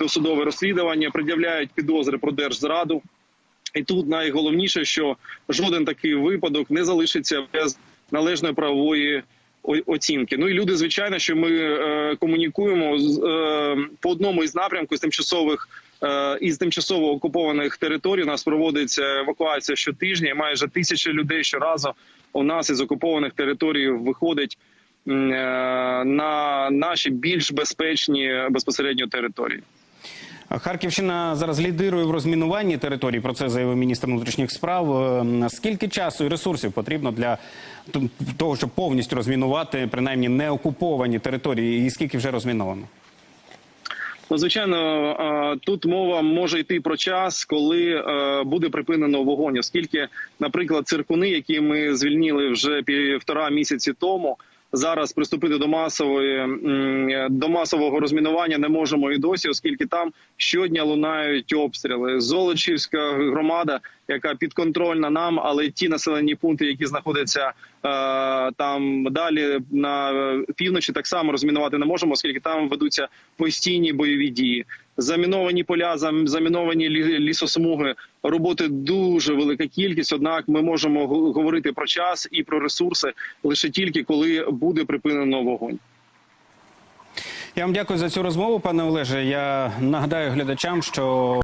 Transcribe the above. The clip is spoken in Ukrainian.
досудове розслідування, пред'являють підозри про держзраду. І тут найголовніше, що жоден такий випадок не залишиться без належної правової оцінки. Ну і люди, звичайно, що ми е, комунікуємо з, е, по одному із напрямків з тимчасових е, із тимчасово окупованих територій. У нас проводиться евакуація щотижня. і Майже тисяча людей щоразу у нас із окупованих територій виходить е, на наші більш безпечні безпосередньо території. Харківщина зараз лідирує в розмінуванні території. Про це заявив міністр внутрішніх справ. Е, Скільки часу і ресурсів потрібно для того, щоб повністю розмінувати принаймні неокуповані території, і скільки вже розміновано? Ну, звичайно, е, тут мова може йти про час, коли е, буде припинено вогонь, оскільки, наприклад, циркуни, які ми звільнили вже півтора місяці тому. Зараз приступити до масової до масового розмінування не можемо і досі, оскільки там щодня лунають обстріли. Золочівська громада, яка підконтрольна нам, але ті населені пункти, які знаходяться е, там далі на півночі, так само розмінувати не можемо, оскільки там ведуться постійні бойові дії. Заміновані поля, заміновані лі- лісосмуги. Роботи дуже велика кількість. Однак ми можемо говорити про час і про ресурси лише тільки коли буде припинено вогонь. Я вам дякую за цю розмову, пане Олеже. Я нагадаю глядачам, що